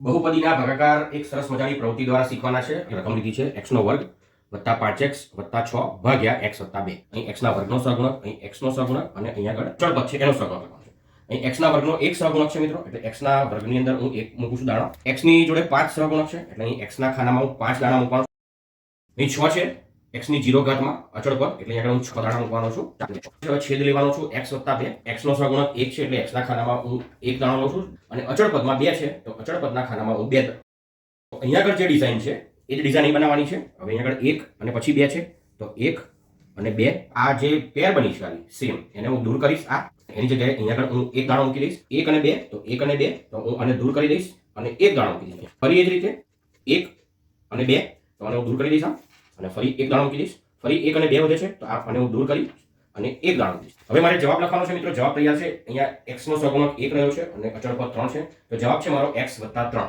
બહુપદીના ભાગાકાર એક સરસ મજાની પ્રવૃત્તિ દ્વારા શીખવાના છે. રકમ લીધી છે એક્સનો વર્ગ વત્તા પાંચ એક્સ વત્તા છ ભાગ્યા એક્સ વત્તા બે. અહીં એક્સના વર્ગનો સહગુણક અહીં એક્સનો સહગુણક અને અહીંયા આગળ ચળપદ છે. એનો સહગુણક લખવાનો છે. અહીં એક્સના વર્ગનો એક સહગુણક છે મિત્રો. એટલે એક્સના વર્ગની અંદર હું એક મૂકું છું દાણો. એક્સની જોડે પાંચ સહગુણક છે. એટલે અહીં એક્સના ખાનામાં હું પાંચ દાણા મૂકવાનો અહીં છ છે. X ની જીરો ઘાતમાં, અચળ પદ, એટલે અહીંયા હું છ દાણા મૂકવાનો છું. હવે છેદ લેવાનો છું. X વત્તા બે. નો સહગુણક એક છે, એટલે x ના ખાનામાં હું એક દાણો લઉં છું. અને અચળ પદમાં બે છે, તો અચળ પદના ખાનામાં હું બે. અહીંયા આગળ જે ડિઝાઇન છે, એ જ ડિઝાઇન બનાવવાની છે. હવે અહીંયા આગળ એક અને પછી બે છે. તો એક અને બે, આ જે પેર બની છે આવી સેમ એને હું દૂર કરીશ, આ. એની જગ્યાએ અહીંયા આગળ હું એક દાણો મૂકી દઈશ. એક અને બે, તો એક અને બે, તો હું આને દૂર કરી દઈશ અને એક દાણો મૂકી દઈશ. ફરી એ જ રીતે, એક અને બે, તો આને હું દૂર કરી દઈશ અને ફરી એક દાણો મૂકી દઈશ. ફરી એક અને બે વધે છે, તો આ આને હું દૂર કરી અને એક દાણો મૂકીશ હવે મારે જવાબ લખવાનો છે મિત્રો. જવાબ તૈયાર છે. અહીંયા એક્સનો સહગુણક એક રહ્યો છે અને અચળ પદ ત્રણ છે. તો જવાબ છે મારો એક્સ વત્તા ત્રણ.